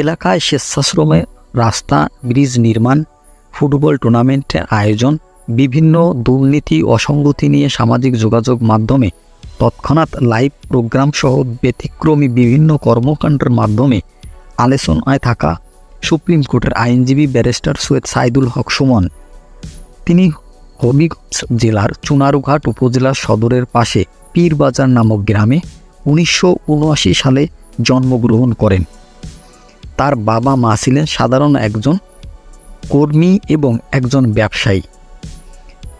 এলাকায় স্বেচ্ছাশ্রমে রাস্তা, ব্রিজ নির্মাণ, ফুটবল টুর্নামেন্টের আয়োজন, বিভিন্ন দুর্নীতি, অসঙ্গতি নিয়ে সামাজিক যোগাযোগ মাধ্যমে, তৎক্ষণাৎ লাইভ প্রোগ্রাম সহ ব্যতিক্রমী বিভিন্ন কর্মকাণ্ডের মাধ্যমে আলোচনায় থাকা সুপ্রিম কোর্টের আইনজীবী ব্যারিস্টার সৈয়দ সাইদুল হক সুমন। তিনি হবিগঞ্জ জেলার চুনারুঘাট উপজেলার সদরের পাশে পীরবাজার নামক গ্রামে উনিশশো উনআশি সালে জন্মগ্রহণ করেন। তার বাবা মা ছিলেন সাধারণ একজন কর্মী এবং একজন ব্যবসায়ী।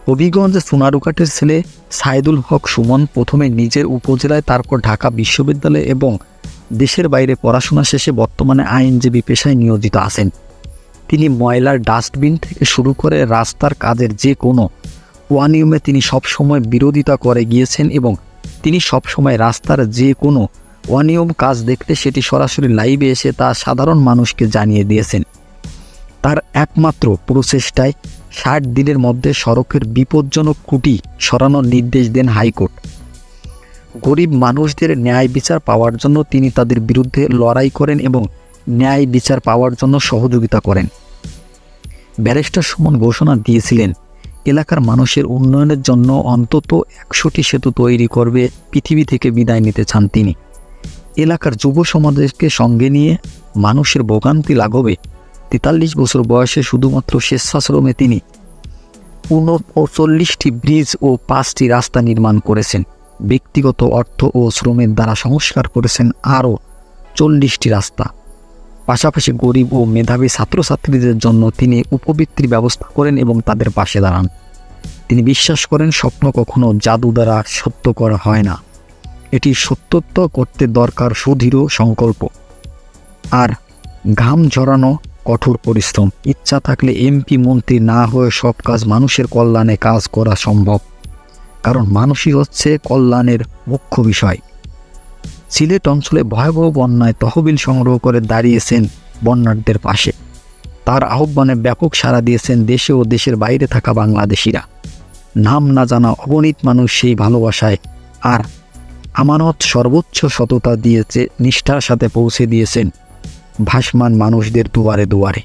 হবিগঞ্জ সোনারুঘাটের ছেলে সাইদুল হক সুমন প্রথমে নিজের উপজেলায়, তারপর ঢাকা বিশ্ববিদ্যালয় এবং দেশের বাইরে পড়াশোনা শেষে বর্তমানে আইনজীবী পেশায় নিয়োজিত আছেন। তিনি ময়লার ডাস্টবিন থেকে শুরু করে রাস্তার কাজের যে কোনো অনিয়মে তিনি সবসময় বিরোধিতা করে গিয়েছেন এবং তিনি সবসময় রাস্তার যে কোনো অনিয়ম কাজ দেখতে সেটি সরাসরি লাইভে এসে তা সাধারণ মানুষকে জানিয়ে দিয়েছেন। তার একমাত্র প্রচেষ্টায় ষাট দিনের মধ্যে সড়কের বিপজ্জনক খুঁটি সরানোর নির্দেশ দেন হাইকোর্ট। গরিব মানুষদের ন্যায় বিচার পাওয়ার জন্য তিনি তাদের বিরুদ্ধে লড়াই করেন এবং ন্যায় বিচার পাওয়ার জন্য সহযোগিতা করেন। ব্যারিস্টার সুমন ঘোষণা দিয়েছিলেন, এলাকার মানুষের উন্নয়নের জন্য অন্তত একশোটি সেতু তৈরি করবে, পৃথিবী থেকে বিদায় নিতে চান তিনি। এলাকার যুব সমাজকে সঙ্গে নিয়ে মানুষের ভোগান্তি লাঘবে। তেতাল্লিশ বছর বয়সে শুধুমাত্র স্বেচ্ছাশ্রমে তিনি উনচল্লিশটি ব্রিজ ও পাঁচটি রাস্তা নির্মাণ করেছেন। ব্যক্তিগত অর্থ ও শ্রমের দ্বারা সংস্কার করেছেন আরও চল্লিশটি রাস্তা। পাশাপাশি গরিব ও মেধাবী ছাত্রছাত্রীদের জন্য তিনি উপবৃত্তির ব্যবস্থা করেন এবং তাদের পাশে দাঁড়ান। তিনি বিশ্বাস করেন স্বপ্ন কখনো জাদু দ্বারা সত্য করা হয় না। এটি সত্যত্ব করতে দরকার সুদৃঢ় সংকল্প। আর ঘাম ঝরানো কঠোর পরিশ্রম। ইচ্ছা থাকলে এমপি, মন্ত্রী না হয়ে সব কাজ মানুষের কল্যাণে কাজ করা সম্ভব। কারণ মানুষই হচ্ছে কল্যাণের মুখ্য বিষয়। সিলেট অঞ্চলে ভয়াবহ বন্যায় তহবিল সংগ্রহ করে দাঁড়িয়েছেন বন্যার্থদের পাশে। তার আহ্বানে ব্যাপক সাড়া দিয়েছেন দেশে ও দেশের বাইরে থাকা বাংলাদেশিরা। নাম না জানা অগণিত মানুষ সেই ভালোবাসায়। আর আমানত সর্বোচ্চ সততা দিয়েছে নিষ্ঠার সাথে পৌঁছে দিয়েছেন ভাসমান মানুষদের দুয়ারে দুয়ারে।